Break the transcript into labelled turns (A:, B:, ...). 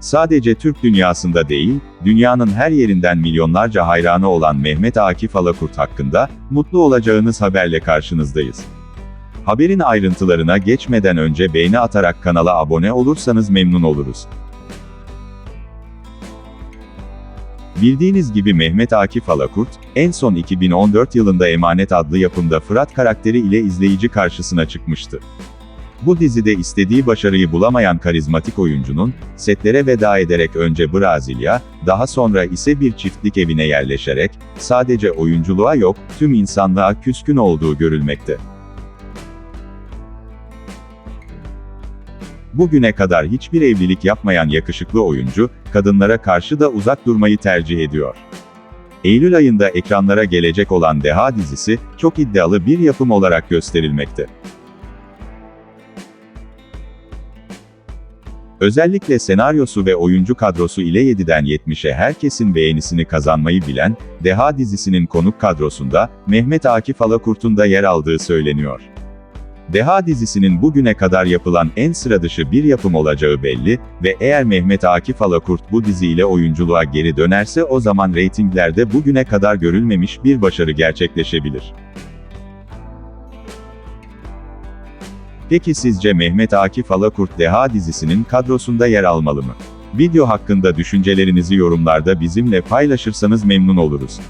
A: Sadece Türk dünyasında değil, dünyanın her yerinden milyonlarca hayranı olan Mehmet Akif Alakurt hakkında, mutlu olacağınız haberle karşınızdayız. Haberin ayrıntılarına geçmeden önce beğeni atarak kanala abone olursanız memnun oluruz. Bildiğiniz gibi Mehmet Akif Alakurt, en son 2014 yılında Emanet adlı yapımda Fırat karakteri ile izleyici karşısına çıkmıştı. Bu dizide istediği başarıyı bulamayan karizmatik oyuncunun, setlere veda ederek önce Brezilya, daha sonra ise bir çiftlik evine yerleşerek, sadece oyunculuğa yok, tüm insanlığa küskün olduğu görülmekte. Bugüne kadar hiçbir evlilik yapmayan yakışıklı oyuncu, kadınlara karşı da uzak durmayı tercih ediyor. Eylül ayında ekranlara gelecek olan Deha dizisi, çok iddialı bir yapım olarak gösterilmekte. Özellikle senaryosu ve oyuncu kadrosu ile 7'den 70'e herkesin beğenisini kazanmayı bilen, Deha dizisinin konuk kadrosunda, Mehmet Akif Alakurt'un da yer aldığı söyleniyor. Deha dizisinin bugüne kadar yapılan en sıra dışı bir yapım olacağı belli ve eğer Mehmet Akif Alakurt bu diziyle oyunculuğa geri dönerse o zaman reytinglerde bugüne kadar görülmemiş bir başarı gerçekleşebilir. Peki sizce Mehmet Akif Alakurt Deha dizisinin kadrosunda yer almalı mı? Video hakkında düşüncelerinizi yorumlarda bizimle paylaşırsanız memnun oluruz.